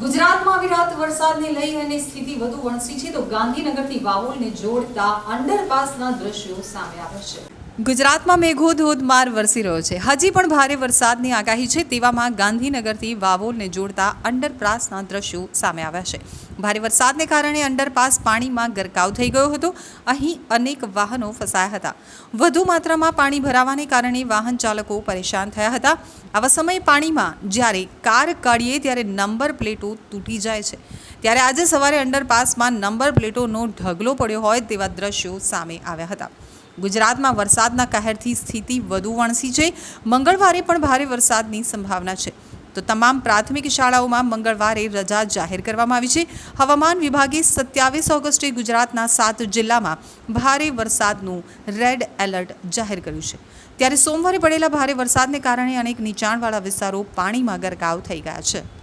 ગુજરાતમાં વિરાત વરસાદને લઈ અને સ્થિતિ વધુ વણસી છે, તો ગાંધીનગરથી વાવોલને જોડતા અંડરપાસના દ્રશ્યો સામે આવે છે. ગુજરાતમાં મેઘો ધોધમાર વરસી રહ્યો છે. હજી પણ ભારે વરસાદની આગાહી છે. તેવામાં ગાંધીનગરથી વાવોલને જોડતા અંડરપાસના દ્રશ્યો સામે આવ્યા છે. ભારે વરસાદને કારણે અંડરપાસ પાણીમાં ગરકાવ થઈ ગયો હતો. અહીં અનેક વાહનો ફસાયા હતા. વધુ માત્રામાં પાણી ભરાવાને કારણે વાહન ચાલકો પરેશાન થયા હતા. આવા સમયે પાણીમાં જ્યારે કાર કાઢીએ ત્યારે નંબર પ્લેટો તૂટી જાય છે. ત્યારે આજે સવારે અંડરપાસમાં નંબર પ્લેટોનો ઢગલો પડ્યો હોય તેવા દ્રશ્યો સામે આવ્યા હતા. ગુજરાતમાં વરસાદના કહેરથી સ્થિતિ વધુ વણસી છે. મંગળવારે પણ ભારે વરસાદની સંભાવના છે. તો તમામ પ્રાથમિક શાળાઓમાં મંગળવારે રજા જાહેર કરવામાં આવી છે. હવામાન વિભાગે સત્યાવીસ ઓગસ્ટે ગુજરાતના સાત જિલ્લામાં ભારે વરસાદનું રેડ એલર્ટ જાહેર કર્યું છે. ત્યારે સોમવારે પડેલા ભારે વરસાદને કારણે અનેક નીચાણવાળા વિસ્તારો પાણીમાં ગરકાવ થઈ ગયા છે.